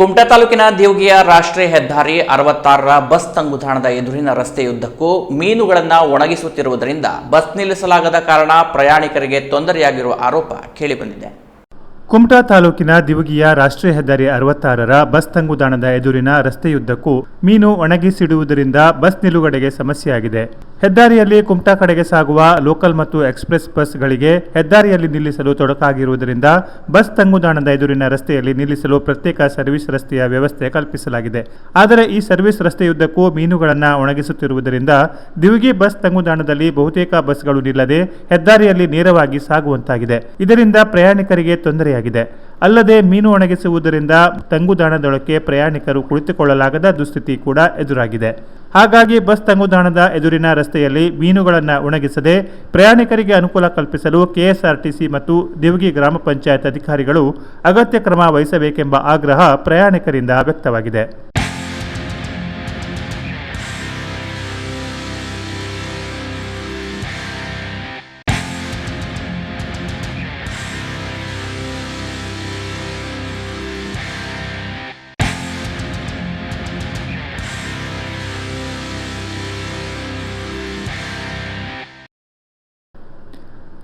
ಕುಮಟಾ ತಾಲೂಕಿನ ದೇವಗಿಯ ರಾಷ್ಟ್ರೀಯ ಹೆದ್ದಾರಿ ಅರವತ್ತಾರರ ಬಸ್ ತಂಗುದಾಣದ ಎದುರಿನ ರಸ್ತೆಯುದ್ದಕ್ಕೂ ಮೀನುಗಳನ್ನು ಒಣಗಿಸುತ್ತಿರುವುದರಿಂದ ಬಸ್ ನಿಲ್ಲಿಸಲಾಗದ ಕಾರಣ ಪ್ರಯಾಣಿಕರಿಗೆ ತೊಂದರೆಯಾಗಿರುವ ಆರೋಪ ಕೇಳಿಬಂದಿದೆ. ಕುಮಟಾ ತಾಲೂಕಿನ ದಿವಗಿಯ ರಾಷ್ಟ್ರೀಯ ಹೆದ್ದಾರಿ ಅರವತ್ತಾರರ ಬಸ್ ತಂಗುದಾಣದ ಎದುರಿನ ರಸ್ತೆಯುದ್ದಕ್ಕೂ ಮೀನು ಒಣಗಿಸಿಡುವುದರಿಂದ ಬಸ್ ನಿಲುಗಡೆಗೆ ಸಮಸ್ಯೆಯಾಗಿದೆ. ಹೆದ್ದಾರಿಯಲ್ಲಿ ಕುಮಟಾ ಕಡೆಗೆ ಸಾಗುವ ಲೋಕಲ್ ಮತ್ತು ಎಕ್ಸ್ಪ್ರೆಸ್ ಬಸ್ಗಳಿಗೆ ಹೆದ್ದಾರಿಯಲ್ಲಿ ನಿಲ್ಲಿಸಲು ತೊಡಕಾಗಿರುವುದರಿಂದ ಬಸ್ ತಂಗುದಾಣದ ಎದುರಿನ ರಸ್ತೆಯಲ್ಲಿ ನಿಲ್ಲಿಸಲು ಪ್ರತ್ಯೇಕ ಸರ್ವಿಸ್ ರಸ್ತೆಯ ವ್ಯವಸ್ಥೆ ಕಲ್ಪಿಸಲಾಗಿದೆ. ಆದರೆ ಈ ಸರ್ವಿಸ್ ರಸ್ತೆಯುದ್ದಕ್ಕೂ ಮೀನುಗಳನ್ನು ಒಣಗಿಸುತ್ತಿರುವುದರಿಂದ ದಿವಿಗಿ ಬಸ್ ತಂಗುದಾಣದಲ್ಲಿ ಬಹುತೇಕ ಬಸ್ಗಳು ನಿಲ್ಲದೆ ಹೆದ್ದಾರಿಯಲ್ಲಿ ನೇರವಾಗಿ ಸಾಗುವಂತಾಗಿದೆ. ಇದರಿಂದ ಪ್ರಯಾಣಿಕರಿಗೆ ತೊಂದರೆಯಾಗಿದೆ. ಅಲ್ಲದೆ ಮೀನು ಒಣಗಿಸುವುದರಿಂದ ತಂಗುದಾಣದೊಳಕ್ಕೆ ಪ್ರಯಾಣಿಕರು ಕುಳಿತುಕೊಳ್ಳಲಾಗದ ದುಸ್ಥಿತಿ ಕೂಡ ಎದುರಾಗಿದೆ. ಹಾಗಾಗಿ ಬಸ್ ತಂಗುದಾಣದ ಎದುರಿನ ರಸ್ತೆಯಲ್ಲಿ ಮೀನುಗಳನ್ನು ಒಣಗಿಸದೆ ಪ್ರಯಾಣಿಕರಿಗೆ ಅನುಕೂಲ ಕಲ್ಪಿಸಲು ಕೆಎಸ್ಆರ್ಟಿಸಿ ಮತ್ತು ದೇವಗಿ ಗ್ರಾಮ ಪಂಚಾಯತ್ ಅಧಿಕಾರಿಗಳು ಅಗತ್ಯ ಕ್ರಮ ವಹಿಸಬೇಕೆಂಬ ಆಗ್ರಹ ಪ್ರಯಾಣಿಕರಿಂದ ವ್ಯಕ್ತವಾಗಿದೆ.